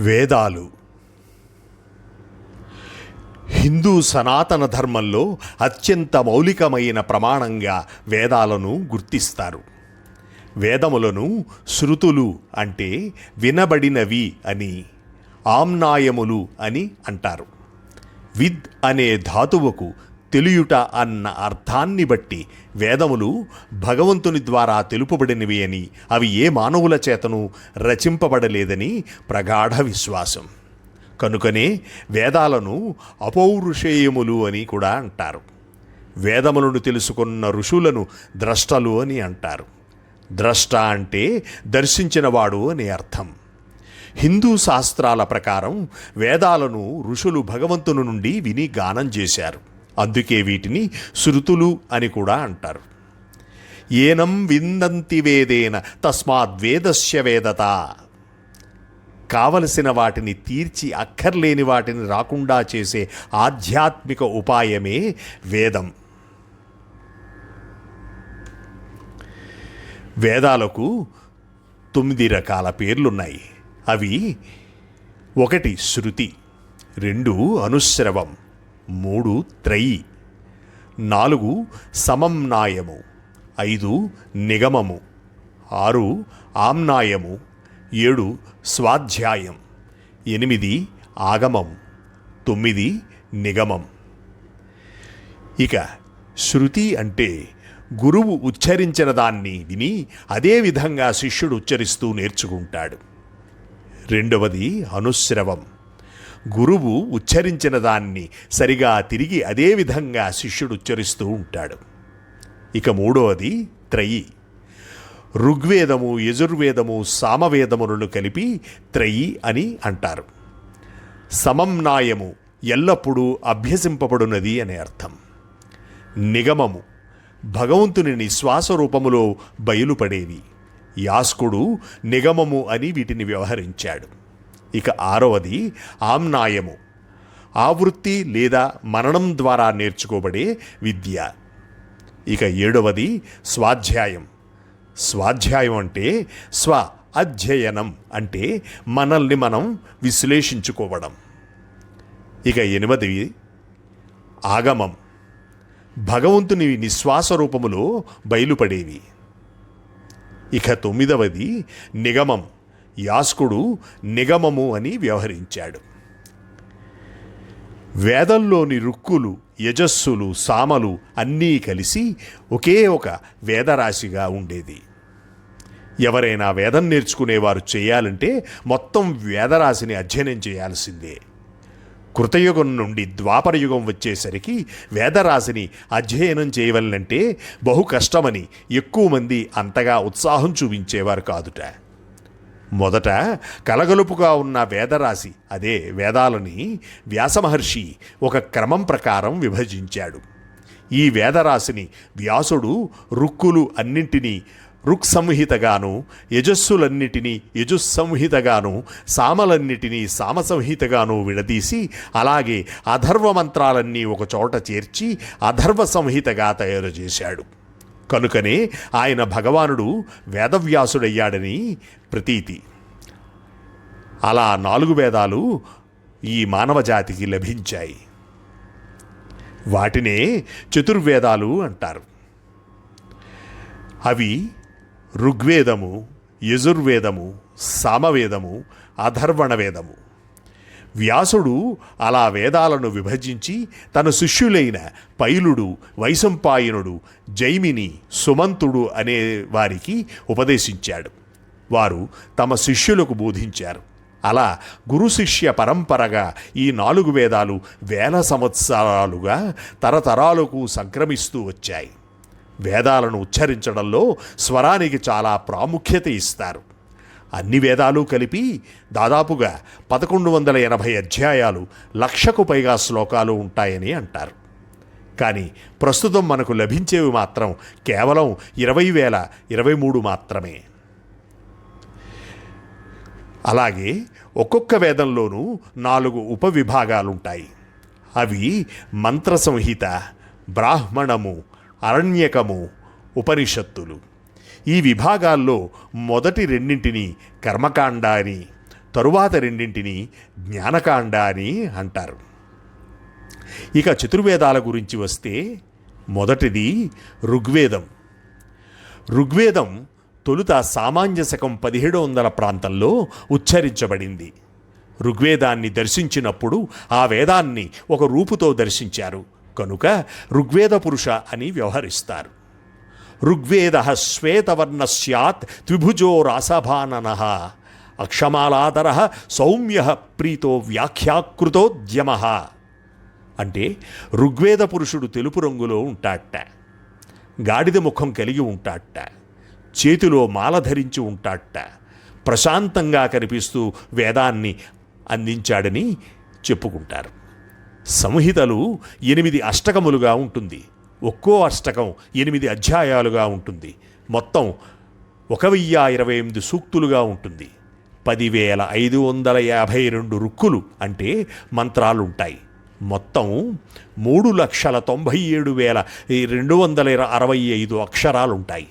వేదాలు. హిందూ సనాతన ధర్మంలో అత్యంత మౌలికమైన ప్రమాణంగా వేదాలను గుర్తిస్తారు. వేదములను శృతులు అంటే వినబడినవి అని ఆమ్నాయములు అని అంటారు. విద్ అనే ధాతువుకు తెలియుట అన్న అర్థాన్ని బట్టి వేదములు భగవంతుని ద్వారా తెలుపబడినవి అని అవి ఏ మానవుల చేతను రచింపబడలేదని ప్రగాఢ విశ్వాసం. కనుకనే వేదాలను అపౌరుషేయములు అని కూడా అంటారు. వేదములను తెలుసుకున్న ఋషులను ద్రష్టలు అని అంటారు. ద్రష్ట అంటే దర్శించినవాడు అని అర్థం. హిందూ శాస్త్రాల ప్రకారం వేదాలను ఋషులు భగవంతుని నుండి విని గానం చేశారు. అందుకే వీటిని శృతులు అని కూడా అంటారు. ఏనం విందంతి వేదేన తస్మాద్వేదస్య వేదత. కావలసిన వాటిని తీర్చి అక్కర్లేని వాటిని రాకుండా చేసే ఆధ్యాత్మిక ఉపాయమే వేదం. వేదాలకు తొమ్మిది రకాల పేర్లున్నాయి. అవి ఒకటి శృతి రెండు అనుశ్రవం మూడు త్రయి. నాలుగు సమంనాయము ఐదు నిగమము. ఆరు ఆమ్నాయము. ఏడు స్వాధ్యాయం. ఎనిమిది ఆగమం. తొమ్మిది నిగమం. ఇక శృతి అంటే గురువు ఉచ్చరించిన దాన్ని విని అదే విధంగా శిష్యుడు ఉచ్చరిస్తూ నేర్చుకుంటాడు. రెండవది అనుశ్రవం. గురువు ఉచ్చరించిన దాన్ని సరిగా తిరిగి అదేవిధంగా శిష్యుడు ఉచ్చరిస్తూ ఉంటాడు. ఇక మూడవది త్రయి. ఋగ్వేదము యజుర్వేదము సామవేదములను కలిపి త్రయి అని అంటారు. సమంనాయము ఎల్లప్పుడూ అభ్యసింపబడునది అనే అర్థం. నిగమము భగవంతుని నిశ్వాస రూపములో బయలుపడేవి. యాస్కుడు నిగమము అని వీటిని వ్యవహరించాడు. ఇక ఆరవది ఆమ్నాయము. ఆవృత్తి లేదా మననం ద్వారా నేర్చుకోబడే విద్య. ఇక ఏడవది స్వాధ్యాయం. స్వాధ్యాయం అంటే స్వ అధ్యయనం అంటే మనల్ని మనం విశ్లేషించుకోవడం. ఇక ఎనిమిది ఆగమం. భగవంతుని నిశ్వాస రూపములో బయలుపడేవి. ఇక తొమ్మిదవది నిగమం. యాస్కుడు నిగమము అని వ్యవహరించాడు. వేదంలోని రుక్కులు యజస్సులు సామలు అన్నీ కలిసి ఒకే ఒక వేదరాశిగా ఉండేది. ఎవరైనా వేదం నేర్చుకునేవారు చేయాలంటే మొత్తం వేదరాశిని అధ్యయనం చేయాల్సిందే. కృతయుగం నుండి ద్వాపరయుగం వచ్చేసరికి వేదరాశిని అధ్యయనం చేయవలనంటే బహు కష్టమని ఎక్కువ మంది అంతగా ఉత్సాహం చూపించేవారు కాదుట. మొదట కలగలుపుగా ఉన్న వేదరాశి అదే వేదాలని వ్యాసమహర్షి ఒక క్రమం ప్రకారం విభజించాడు. ఈ వేదరాశిని వ్యాసుడు రుక్కులు అన్నింటినీ రుక్ సంహితగాను యజస్సులన్నిటినీ యజుస్సంహితగాను సామలన్నిటినీ సామసంహితగాను విడదీసి అలాగే అధర్వ మంత్రాలన్నీ ఒకచోట చేర్చి అధర్వ సంహితగా తయారు చేశాడు కనుకనే ఆయన భగవానుడు వేదవ్యాసుడయ్యాడని ప్రతీతి. అలా నాలుగు వేదాలు ఈ మానవ జాతికి లభించాయి. వాటినే చతుర్వేదాలు అంటారు. అవి ఋగ్వేదము యజుర్వేదము సామవేదము అధర్వణ వేదము వ్యాసుడు అలా వేదాలను విభజించి తన శిష్యులైన పైలుడు వైశంపాయనుడు జైమిని సుమంతుడు అనే వారికి ఉపదేశించాడు. వారు తమ శిష్యులకు బోధించారు. అలా గురు శిష్య పరంపరగా ఈ నాలుగు వేదాలు వేల సంవత్సరాలుగా తరతరాలకు సంక్రమిస్తూ వచ్చాయి. వేదాలను ఉచ్చరించడంలో స్వరానికి చాలా ప్రాముఖ్యత ఇస్తారు. అన్ని వేదాలు కలిపి దాదాపుగా పదకొండు వందల ఎనభై అధ్యాయాలు లక్షకు పైగా శ్లోకాలు ఉంటాయని అంటారు. కానీ ప్రస్తుతం మనకు లభించేవి మాత్రం కేవలం ఇరవై వేల ఇరవై మూడు మాత్రమే. అలాగే ఒక్కొక్క వేదంలోనూ నాలుగు ఉపవిభాగాలుంటాయి. అవి మంత్ర సంహిత బ్రాహ్మణము అరణ్యకము ఉపనిషత్తులు. ఈ విభాగాల్లో మొదటి రెండింటిని కర్మకాండ అని తరువాత రెండింటిని జ్ఞానకాండ అని అంటారు. ఇక చతుర్వేదాల గురించి వస్తే మొదటిది ఋగ్వేదం. ఋగ్వేదం తొలుత సామాన్య శకం పదిహేడు వందల ప్రాంతంలో ఉచ్చరించబడింది. ఋగ్వేదాన్ని దర్శించినప్పుడు ఆ వేదాన్ని ఒక రూపుతో దర్శించారు. కనుక ఋగ్వేద పురుష అని వ్యవహరిస్తారు. ఋగ్వేద శ్వేతవర్ణ స్యాత్ త్రిభుజో రాసభానన అక్షమాలాదర సౌమ్య ప్రీతో వ్యాఖ్యాకృతోద్యమ అంటే ఋగ్వేద పురుషుడు తెలుపు రంగులో ఉంటాట గాడిద ముఖం కలిగి ఉంటాట చేతిలో మాల ధరించి ఉంటాట ప్రశాంతంగా కనిపిస్తూ వేదాన్ని అందించాడని చెప్పుకుంటారు. సంహితలు ఎనిమిది అష్టకములుగా ఉంటుంది. ఒక్కో అష్టకం ఎనిమిది అధ్యాయాలుగా ఉంటుంది. మొత్తం ఒక వెయ్యి ఇరవై ఎనిమిది సూక్తులుగా ఉంటుంది. పదివేల ఐదు వందల యాభై రెండు రుక్కులు అంటే మంత్రాలుంటాయి. మొత్తం మూడు లక్షల తొంభై ఏడు వేల ఈ రెండు వందల అరవై ఐదు అక్షరాలుంటాయి.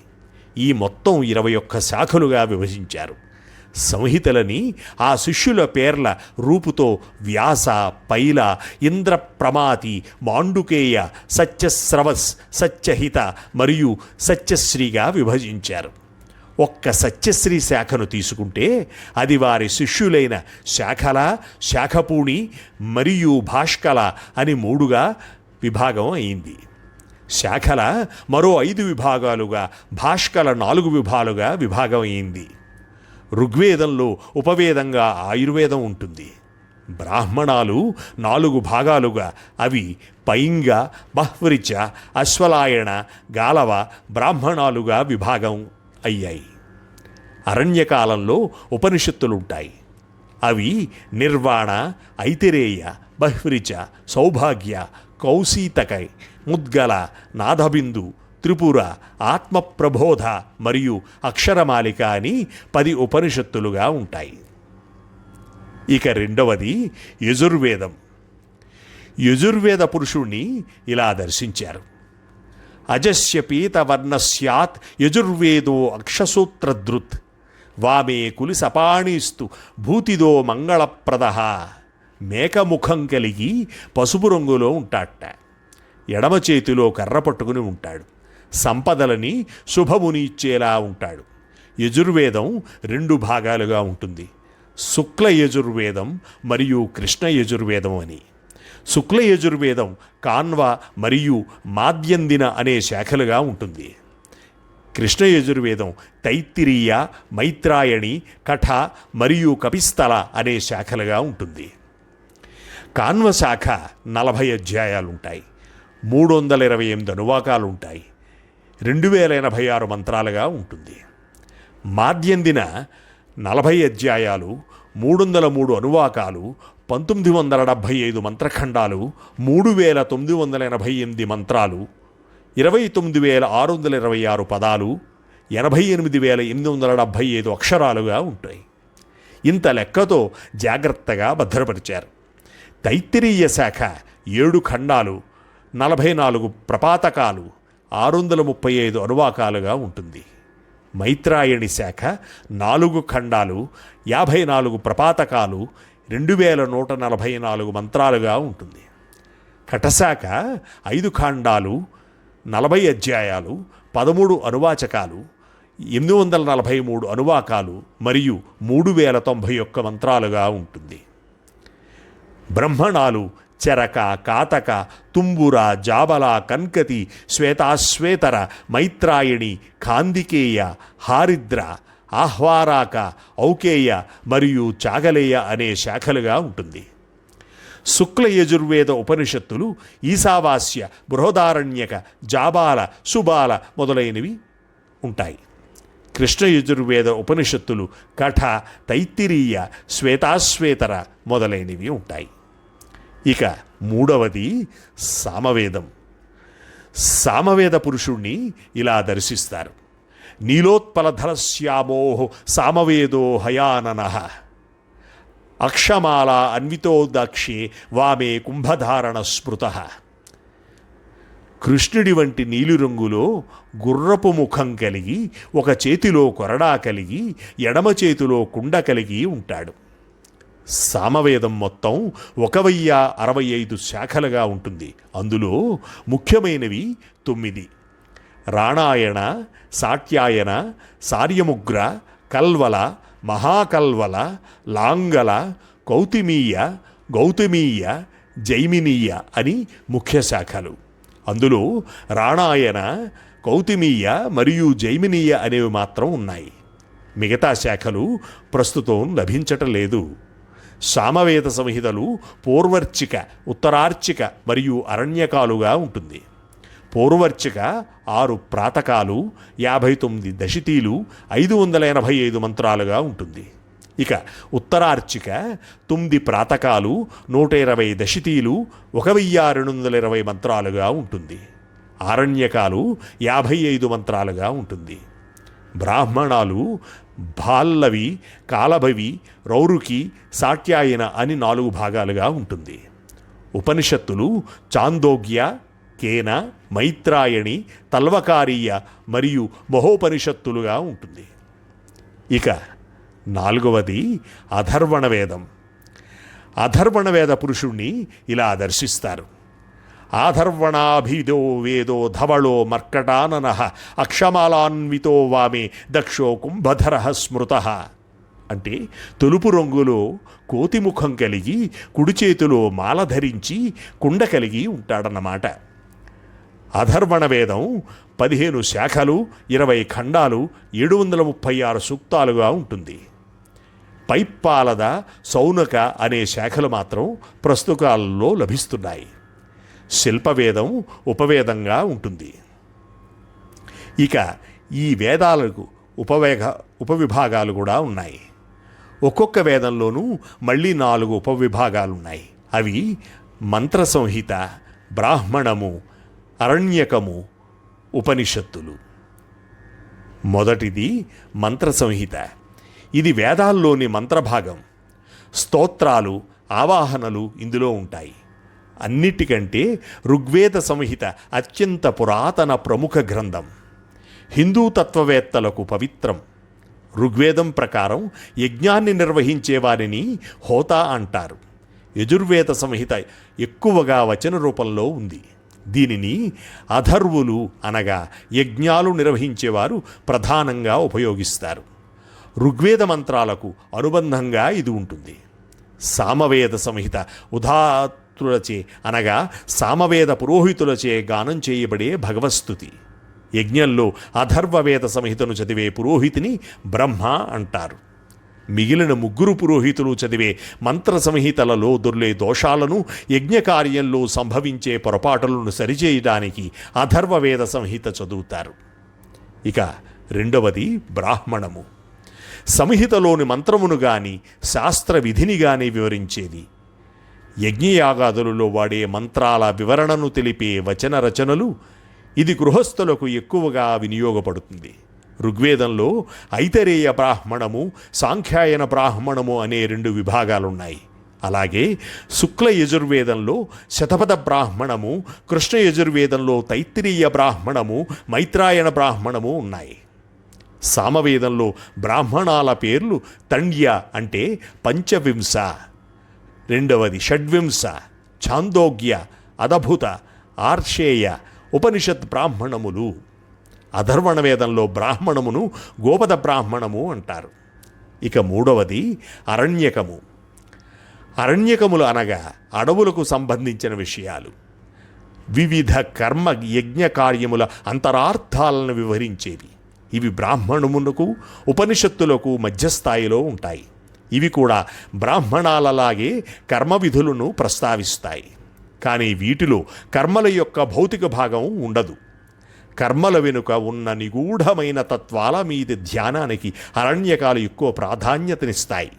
ఈ మొత్తం ఇరవై ఒక్క శాఖలుగా విభజించారు. సంహితలని ఆ శిష్యుల పేర్ల రూపుతో వ్యాస పైల ఇంద్రప్రమాతి మాండుకేయ సత్యస్రవస్ సత్యహిత మరియు సత్యశ్రీగా విభజించారు. ఒక్క సత్యశ్రీ శాఖను తీసుకుంటే అది వారి శిష్యులైన శాఖల శాఖపూణి మరియు భాష్కల అని మూడుగా విభాగం అయింది. శాఖల మరో ఐదు విభాగాలుగా భాష్కల నాలుగు విభాలుగా విభాగం అయింది. ఋగ్వేదంలో ఉపవేదంగా ఆయుర్వేదం ఉంటుంది. బ్రాహ్మణాలు నాలుగు భాగాలుగా అవి పైంగ బహ్వరిచ అశ్వలాయణ గాలవ బ్రాహ్మణాలుగా విభాగం అయ్యాయి. అరణ్యకాలంలో ఉపనిషత్తులుంటాయి. అవి నిర్వాణ ఐతిరేయ బహ్వరిచ సౌభాగ్య కౌశీతకై ముద్గల నాదబిందు త్రిపుర ఆత్మప్రబోధ మరియు అక్షరమాలిక అని పది ఉపనిషత్తులుగా ఉంటాయి. ఇక రెండవది యజుర్వేదం. యజుర్వేద పురుషుణ్ణి ఇలా దర్శించారు. అజస్య పీతవర్ణ స్యాత్ యజుర్వేదో అక్షసూత్రధృత్ వామే కులి సపాణిస్తు భూతిదో మంగళప్రద మేకముఖం కలిగి పసుపు రంగులో ఉంటాట ఎడమ చేతిలో కర్ర పట్టుకుని ఉంటాడు. సంపదలని శుభముని ఇచ్చేలా ఉంటాడు. యజుర్వేదం రెండు భాగాలుగా ఉంటుంది. శుక్ల యజుర్వేదం మరియు కృష్ణ యజుర్వేదం అని. శుక్ల యజుర్వేదం కాన్వ మరియు మాద్యందిన అనే శాఖలుగా ఉంటుంది. కృష్ణ యజుర్వేదం తైత్తిరీయ మైత్రాయణి కఠ మరియు కపిస్థల అనే శాఖలుగా ఉంటుంది. కాన్వ శాఖ నలభై అధ్యాయాలుంటాయి. మూడు వందల ఇరవై ఎనిమిది అనువాకాలుంటాయి. రెండు వేల ఎనభై ఆరు మంత్రాలుగా ఉంటుంది. మాద్యందిన నలభై అధ్యాయాలు మూడు వందల మూడు అనువాకాలు పంతొమ్మిది వందల డెబ్భై ఐదు మంత్రఖండాలు మూడు వేల తొమ్మిది వందల ఎనభై ఎనిమిది మంత్రాలు ఇరవై తొమ్మిది వేల ఆరు వందల ఇరవై ఆరు పదాలు ఎనభై ఎనిమిది వేల ఎనిమిది వందల డెబ్భై ఐదు అక్షరాలుగా ఉంటాయి. ఇంత లెక్కతో జాగ్రత్తగా భద్రపరిచారు. తైత్తిరీయ శాఖ ఏడు ఖండాలు నలభై నాలుగు ప్రపాతకాలు ఆరు వందల ముప్పై ఐదు అనువాకాలుగా ఉంటుంది. మైత్రాయణి శాఖ నాలుగు ఖండాలు యాభై నాలుగు ప్రపాతకాలు రెండు వేల నూట నలభై నాలుగు మంత్రాలుగా ఉంటుంది. కటశాఖ ఐదు ఖాండాలు నలభై అధ్యాయాలు పదమూడు అనువాచకాలు ఎనిమిది వందల నలభై మూడు అనువాకాలు మరియు మూడు వేల తొంభై ఒక్క మంత్రాలుగా ఉంటుంది. బ్రహ్మణాలు చెరక కాతక తుంబుర జాబల కన్కతి శ్వేతాశ్వేతర మైత్రాయణి కాందికేయ హారిద్ర ఆహ్వారాక ఔకేయ మరియు చాగలేయ అనే శాఖలుగా ఉంటుంది. శుక్ల యజుర్వేద ఉపనిషత్తులు ఈశావాస్య బృహదారణ్యక జాబాల సుబాల మొదలైనవి ఉంటాయి. కృష్ణ యజుర్వేద ఉపనిషత్తులు కఠ తైత్తిరీయ శ్వేతాశ్వేతర మొదలైనవి ఉంటాయి. ఇక మూడవది సామవేదం. సామవేద పురుషుణ్ణి ఇలా దర్శిస్తారు. నీలోత్పలధరశ్యామో సామవేదో హయానన. అక్షమాల అన్వితోదాక్షే వామే కుంభధారణ స్మృత కృష్ణుడి వంటి నీలిరంగులో గుర్రపు ముఖం కలిగి ఒక చేతిలో కొరడా కలిగి ఎడమ చేతిలో కుండ కలిగి ఉంటాడు. సామవేదం మొత్తం ఒక వెయ్యి అరవై ఐదు శాఖలుగా ఉంటుంది. అందులో ముఖ్యమైనవి తొమ్మిది. రాణాయణ సాట్యాయన సార్యముగ్ర కల్వల మహాకల్వల లాంగల కౌతిమీయ గౌతమీయ జైమినీయ అని ముఖ్య శాఖలు. అందులో రాణాయన కౌతిమీయ మరియు జైమినీయ అనేవి మాత్రం ఉన్నాయి. మిగతా శాఖలు ప్రస్తుతం లభించటం లేదు. సామవేద సంహితలు పూర్వర్చిక ఉత్తరార్చిక మరియు అరణ్యకాలుగా ఉంటుంది. పూర్వర్చిక ఆరు ప్రాతకాలు యాభై తొమ్మిది దశితీలు ఐదు వందల ఎనభై ఐదు మంత్రాలుగా ఉంటుంది. ఇక ఉత్తరార్చిక తొమ్మిది ప్రాతకాలు నూట ఇరవై దశితీలు ఒక వెయ్యి రెండు వందల ఇరవై మంత్రాలుగా ఉంటుంది. ఆరణ్యకాలు యాభై ఐదు మంత్రాలుగా ఉంటుంది. బ్రాహ్మణాలు భాల్లవి కాలభవి రౌరుకి సాట్యాయన అని నాలుగు భాగాలుగా ఉంటుంది. ఉపనిషత్తులు చాందోగ్య కేన మైత్రాయణి తల్వకారీయ మరియు మహోపనిషత్తులుగా ఉంటుంది. ఇక నాలుగవది అధర్వణ వేదం అధర్వణ వేద పురుషుణ్ణి ఇలా దర్శిస్తారు ఆధర్వణాభిదో వేదో ధవళో మర్కటానన అక్షమాలాన్వితో వామే దక్షో కుంభధర స్మృత. అంటే తెలుపు రంగులో కోతిముఖం కలిగి కుడి చేతిలో మాల ధరించి కుండ కలిగి ఉంటాడన్నమాట. అధర్వణ వేదం పదిహేను శాఖలు ఇరవై ఖండాలు ఏడు వందల ముప్పై ఆరు సూక్తాలుగా ఉంటుంది. పైప్పాలద సౌనక అనే శాఖలు మాత్రం ప్రస్తుతాల్లో లభిస్తున్నాయి. శిల్పవేదం ఉపవేదంగా ఉంటుంది. ఇక ఈ వేదాలకు ఉపవేగ ఉపవిభాగాలు కూడా ఉన్నాయి. ఒక్కొక్క వేదంలోనూ మళ్ళీ నాలుగు ఉపవిభాగాలు ఉన్నాయి అవి మంత్ర సంహిత బ్రాహ్మణము అరణ్యకము ఉపనిషత్తులు. మొదటిది మంత్ర సంహిత ఇది వేదాల్లోని మంత్రభాగం. స్తోత్రాలు ఆవాహనలు ఇందులో ఉంటాయి. అన్నిటికంటే ఋగ్వేద సంహిత అత్యంత పురాతన ప్రముఖ గ్రంథం. హిందూ తత్వవేత్తలకు పవిత్రం. ఋగ్వేదం ప్రకారం యజ్ఞాన్ని నిర్వహించే వారిని హోతా అంటారు. యజుర్వేద సంహిత ఎక్కువగా వచన రూపంలో ఉంది. దీనిని అధర్వులు అనగా యజ్ఞాలు నిర్వహించేవారు ప్రధానంగా ఉపయోగిస్తారు. ఋగ్వేద మంత్రాలకు అనుబంధంగా ఇది ఉంటుంది. సామవేద సంహిత ఉదాత్తులచే అనగా సామవేద పురోహితులచే గానం చేయబడే భగవస్తుతి. యజ్ఞంలో అధర్వవేద సంహితను చదివే పురోహితిని బ్రహ్మ అంటారు. మిగిలిన ముగ్గురు పురోహితులు చదివే మంత్ర సంహితలలో దొర్లే దోషాలను యజ్ఞకార్యంలో సంభవించే పొరపాటులను సరిచేయడానికి అధర్వవేద సంహిత చదువుతారు. ఇక రెండవది బ్రాహ్మణము. సంహితలోని మంత్రమును గాని శాస్త్ర విధిని గాని వివరించేది యజ్ఞయాగాదులలో వాడే మంత్రాల వివరణను తెలిపే వచన రచనలు ఇది గృహస్థులకు ఎక్కువగా వినియోగపడుతుంది. ఋగ్వేదంలో ఐతరేయ బ్రాహ్మణము సాంఖ్యాయన బ్రాహ్మణము అనే రెండు విభాగాలున్నాయి. అలాగే శుక్ల యజుర్వేదంలో శతపథ బ్రాహ్మణము కృష్ణ యజుర్వేదంలో తైత్తిరీయ బ్రాహ్మణము మైత్రాయణ బ్రాహ్మణము ఉన్నాయి. సామవేదంలో బ్రాహ్మణాల పేర్లు తండ్య అంటే పంచవింశ. రెండవది షడ్వింస ఛాందోగ్య అదభుత ఆర్షేయ ఉపనిషత్ బ్రాహ్మణములు. అధర్వణ వేదంలో బ్రాహ్మణమును గోపద బ్రాహ్మణము అంటారు. ఇక మూడవది అరణ్యకము. అరణ్యకములు అనగా అడవులకు సంబంధించిన విషయాలు. వివిధ కర్మ యజ్ఞ కార్యముల అంతరార్థాలను వివరించేవి. ఇవి బ్రాహ్మణమునకు ఉపనిషత్తులకు మధ్యస్థాయిలో ఉంటాయి. ఇవి కూడా బ్రాహ్మణాలలాగే కర్మ విధులను ప్రస్తావిస్తాయి. కానీ వీటిలో కర్మల యొక్క భౌతిక భాగం ఉండదు. కర్మల వెనుక ఉన్న నిగూఢమైన తత్వాల మీది ధ్యానానికి అరణ్యకాలు ఎక్కువ ప్రాధాన్యతనిస్తాయి.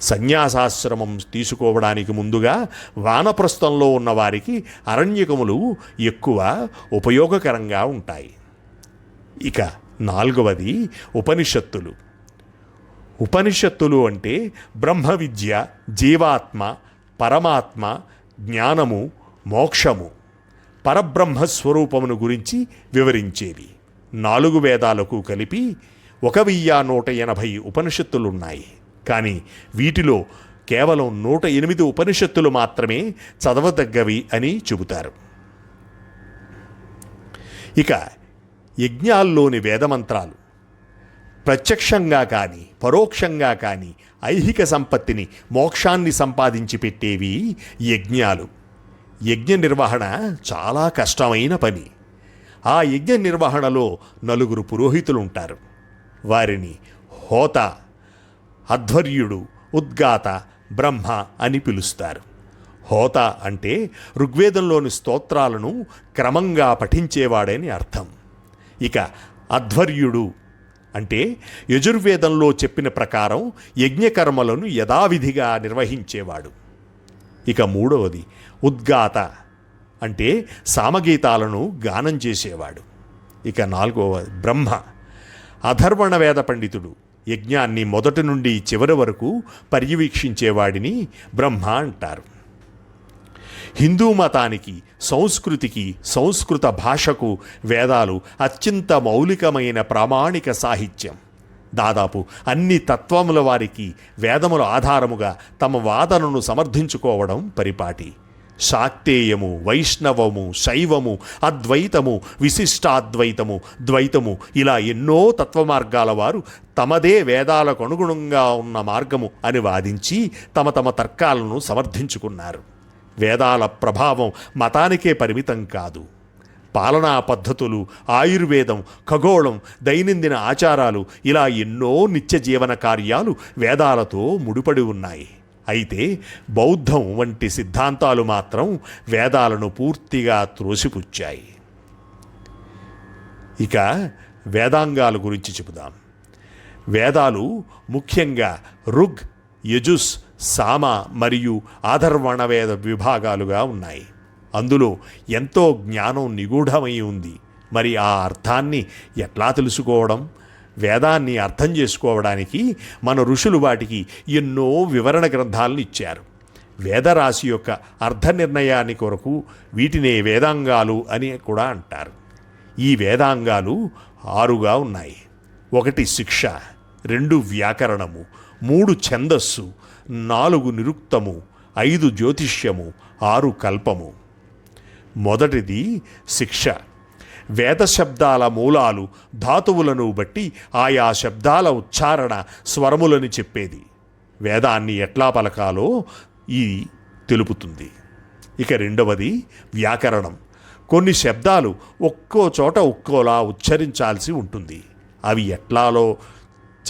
సన్యాసాశ్రమం తీసుకోవడానికి ముందుగా వానప్రస్థంలో ఉన్నవారికి అరణ్యకములు ఎక్కువ ఉపయోగకరంగా ఉంటాయి. ఇక నాలుగవది ఉపనిషత్తులు. ఉపనిషత్తులు అంటే బ్రహ్మ విద్య జీవాత్మ పరమాత్మ జ్ఞానము మోక్షము. పరబ్రహ్మ స్వరూపమును గురించి వివరించేవి. నాలుగు వేదాలకు కలిపి ఒక వెయ్యి నూట ఎనభై ఉపనిషత్తులున్నాయి. కానీ వీటిలో కేవలం నూట ఎనిమిది ఉపనిషత్తులు మాత్రమే చదవదగ్గవి అని చెబుతారు. ఇక యజ్ఞాల్లోని వేదమంత్రాలు. ప్రత్యక్షంగా కానీ పరోక్షంగా కానీ ఐహిక సంపత్తిని మోక్షాన్ని సంపాదించి పెట్టేవి యజ్ఞాలు. యజ్ఞ నిర్వహణ చాలా కష్టమైన పని. ఆ యజ్ఞ నిర్వహణలో నలుగురు పురోహితులు ఉంటారు వారిని హోత అధ్వర్యుడు ఉద్గాత బ్రహ్మ అని పిలుస్తారు. హోత అంటే ఋగ్వేదంలోని స్తోత్రాలను క్రమంగా పఠించేవాడని అర్థం. ఇక అధ్వర్యుడు అంటే యజుర్వేదంలో చెప్పిన ప్రకారం యజ్ఞకర్మలను యథావిధిగా నిర్వహించేవాడు. ఇక మూడవది ఉద్గాత అంటే సామగీతాలను గానం చేసేవాడు. ఇక నాలుగవ బ్రహ్మ అధర్వణ వేద పండితుడు యజ్ఞాన్ని మొదటి నుండి చివరి వరకు పర్యవేక్షించేవాడిని బ్రహ్మ అంటారు. హిందూ మతానికి సంస్కృతికి సంస్కృత భాషకు వేదాలు అత్యంత మౌలికమైన ప్రామాణిక సాహిత్యం. దాదాపు అన్ని తత్వముల వారికి వేదముల ఆధారముగా తమ వాదనను సమర్థించుకోవడం పరిపాటి. శాక్తేయము వైష్ణవము శైవము అద్వైతము విశిష్టాద్వైతము ద్వైతము ఇలా ఎన్నో తత్వమార్గాల వారు తమదే వేదాలకు అనుగుణంగా ఉన్న మార్గము అని వాదించి తమ తమ తర్కాలను సమర్థించుకున్నారు. వేదాల ప్రభావం మతానికే పరిమితం కాదు. పాలనా పద్ధతులు ఆయుర్వేదం ఖగోళం దైనందిన ఆచారాలు ఇలా ఎన్నో నిత్య జీవన కార్యాలు వేదాలతో ముడిపడి ఉన్నాయి. అయితే బౌద్ధం వంటి సిద్ధాంతాలు మాత్రం వేదాలను పూర్తిగా త్రోసిపుచ్చాయి. ఇక వేదాంగాల గురించి చెబుదాం. వేదాలు ముఖ్యంగా రుగ్ యజుస్ సామ మరియు ఆధర్వణవేద విభాగాలుగా ఉన్నాయి. అందులో ఎంతో జ్ఞానం నిగూఢమై ఉంది. మరి ఆ అర్థాన్ని ఎట్లా తెలుసుకోవడం? వేదాన్ని అర్థం చేసుకోవడానికి మన ఋషులు వాటికి ఎన్నో వివరణ గ్రంథాలను ఇచ్చారు. వేదరాశి యొక్క అర్థ నిర్ణయాన్ని కొరకు వీటినే వేదాంగాలు అని కూడా అంటారు. ఈ వేదాంగాలు ఆరుగా ఉన్నాయి. ఒకటి శిక్ష రెండు వ్యాకరణము మూడు ఛందస్సు నాలుగు నిరుక్తము ఐదు జ్యోతిష్యము ఆరు కల్పము. మొదటిది శిక్ష. వేద శబ్దాల మూలాలు ధాతువులను బట్టి ఆయా శబ్దాల ఉచ్చారణ స్వరములని చెప్పేది. వేదాన్ని ఎట్లా పలకాలో ఇది తెలుపుతుంది. ఇక రెండవది వ్యాకరణం. కొన్ని శబ్దాలు ఒక్కో చోట ఒక్కోలా ఉచ్చరించాల్సి ఉంటుంది. అవి ఎట్లాలో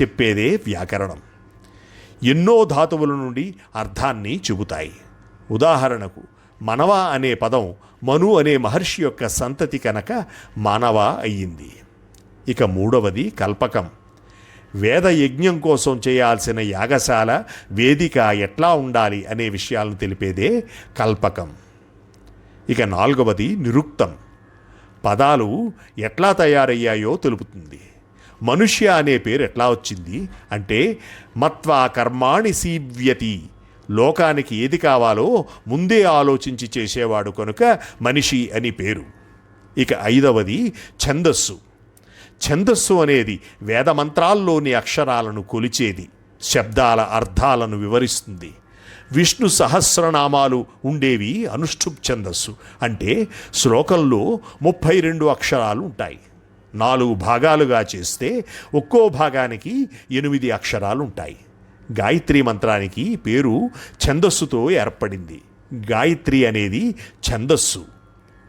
చెప్పేదే వ్యాకరణం. ఎన్నో ధాతువుల నుండి అర్థాన్ని చెబుతాయి. ఉదాహరణకు మనవ అనే పదం మను అనే మహర్షి యొక్క సంతతి కనుక మానవ అయ్యింది. ఇక మూడవది కల్పకం. వేద యజ్ఞం కోసం చేయాల్సిన యాగశాల వేదిక ఎట్లా ఉండాలి అనే విషయాలను తెలిపేదే కల్పకం. ఇక నాలుగవది నిరుక్తం. పదాలు ఎట్లా తయారయ్యాయో తెలుపుతుంది. మనుష్య అనే పేరు ఎట్లా వచ్చింది అంటే మత్వా కర్మాణి సీవ్యతి. లోకానికి ఏది కావాలో ముందే ఆలోచించి చేసేవాడు కనుక మనిషి అని పేరు. ఇక ఐదవది ఛందస్సు. ఛందస్సు అనేది వేదమంత్రాల్లోని అక్షరాలను కొలిచేది శబ్దాల అర్థాలను వివరిస్తుంది. విష్ణు సహస్రనామాలు ఉండేవి అనుష్ఠుప్ ఛందస్సు. అంటే శ్లోకంలో ముప్పై రెండు అక్షరాలు ఉంటాయి. నాలుగు భాగాలుగా చేస్తే ఒక్కో భాగానికి ఎనిమిది అక్షరాలు ఉంటాయి గాయత్రి మంత్రానికి పేరు ఛందస్సుతో ఏర్పడింది. గాయత్రి అనేది ఛందస్సు.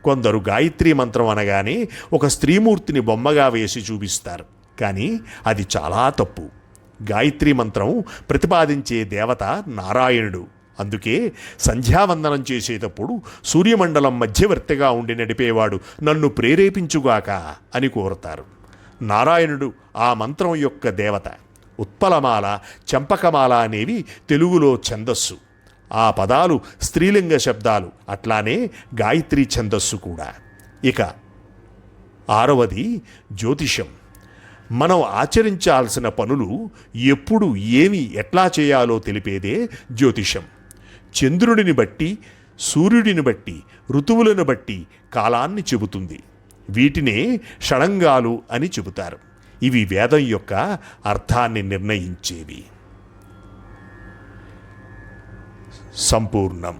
కొందరు గాయత్రి మంత్రం అనగానే ఒక స్త్రీమూర్తిని బొమ్మగా వేసి చూపిస్తారు. కానీ అది చాలా తప్పు. గాయత్రి మంత్రం ప్రతిపాదించే దేవత నారాయణుడు. అందుకే సంధ్యావందనం చేసేటప్పుడు సూర్యమండలం మధ్యవర్తిగా ఉండి నడిపేవాడు నన్ను ప్రేరేపించుగాక అని కోరుతారు. నారాయణుడు ఆ మంత్రం యొక్క దేవత. ఉత్పలమాల చంపకమాల అనేవి తెలుగులో ఛందస్సు. ఆ పదాలు స్త్రీలింగ శబ్దాలు అట్లానే గాయత్రి ఛందస్సు కూడా. ఇక ఆరవది జ్యోతిషం మనం ఆచరించాల్సిన పనులు ఎప్పుడు ఏమి ఎట్లా చేయాలో తెలిపేదే జ్యోతిషం చంద్రుడిని బట్టి సూర్యుడిని బట్టి ఋతువులను బట్టి కాలాన్ని చెబుతుంది. వీటినే షడంగాలు అని చెబుతారు. ఇవి వేదం యొక్క అర్థాన్ని నిర్ణయించేవి. సంపూర్ణం.